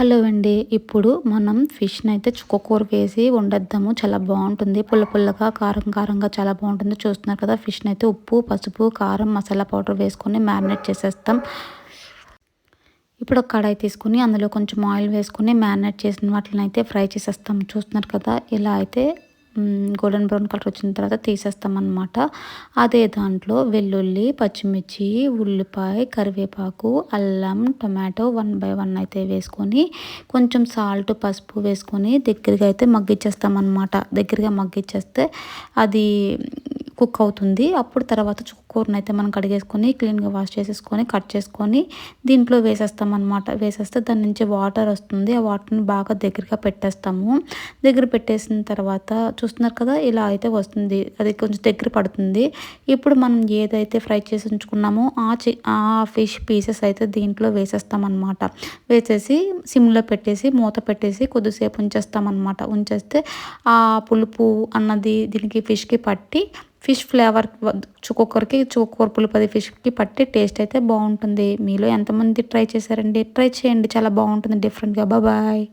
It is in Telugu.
హలో అండి. ఇప్పుడు మనం ఫిష్ని అయితే చుక్కకూర వేసి వండేద్దాము. చాలా బాగుంటుంది. పుల్ల పుల్లగా కారం కారంగా చాలా బాగుంటుంది. చూస్తున్నారు కదా ఫిష్ని అయితే ఉప్పు పసుపు కారం మసాలా పౌడర్ వేసుకొని మ్యారినేట్ చేసేస్తాం. ఇప్పుడు ఒక కడాయి తీసుకుని అందులో కొంచెం ఆయిల్ వేసుకుని మ్యారినేట్ చేసిన వాటిని అయితే ఫ్రై చేసేస్తాం. చూస్తున్నారు కదా ఇలా అయితే గోల్డెన్ బ్రౌన్ కలర్ వచ్చిన తర్వాత తీసేస్తామన్నమాట. అదే దాంట్లో వెల్లుల్లి పచ్చిమిర్చి ఉల్లిపాయ కరివేపాకు అల్లం టొమాటో వన్ బై వన్ అయితే వేసుకొని కొంచెం సాల్ట్ పసుపు వేసుకొని దగ్గరగా అయితే మగ్గిచ్చేస్తామన్నమాట. దగ్గరగా మగ్గిచ్చేస్తే అది కుక్ అవుతుంది. అప్పుడు తర్వాత చుక్కకూరను అయితే మనం కడిగేసుకొని క్లీన్గా వాష్ చేసేసుకొని కట్ చేసుకొని దీంట్లో వేసేస్తాం అనమాట వేసేస్తే దాని నుంచి వాటర్ వస్తుంది. ఆ వాటర్ని బాగా దగ్గరగా పెట్టేస్తాము. దగ్గర పెట్టేసిన తర్వాత చూస్తున్నారు కదా ఇలా అయితే వస్తుంది. అది కొంచెం దగ్గర పడుతుంది. ఇప్పుడు మనం ఏదైతే ఫ్రై చేసి ఉంచుకున్నామో ఆ చి ఆ ఫిష్ పీసెస్ అయితే దీంట్లో వేసేస్తాం అనమాట వేసేసి సిమ్లో పెట్టేసి మూత పెట్టేసి కొద్దిసేపు ఉంచేస్తాం అనమాట ఉంచేస్తే ఆ పులుపు అన్నది దీనికి ఫిష్కి పట్టి ఫిష్ ఫ్లేవర్ చుక్కూరకి చుక్కూర పులుపది ఫిష్కి పట్టి టేస్ట్ అయితే బాగుంటుంది. మీలో ఎంతమంది ట్రై చేశారండి? ట్రై చేయండి. చాలా బాగుంటుంది. డిఫరెంట్గా. బాయ్.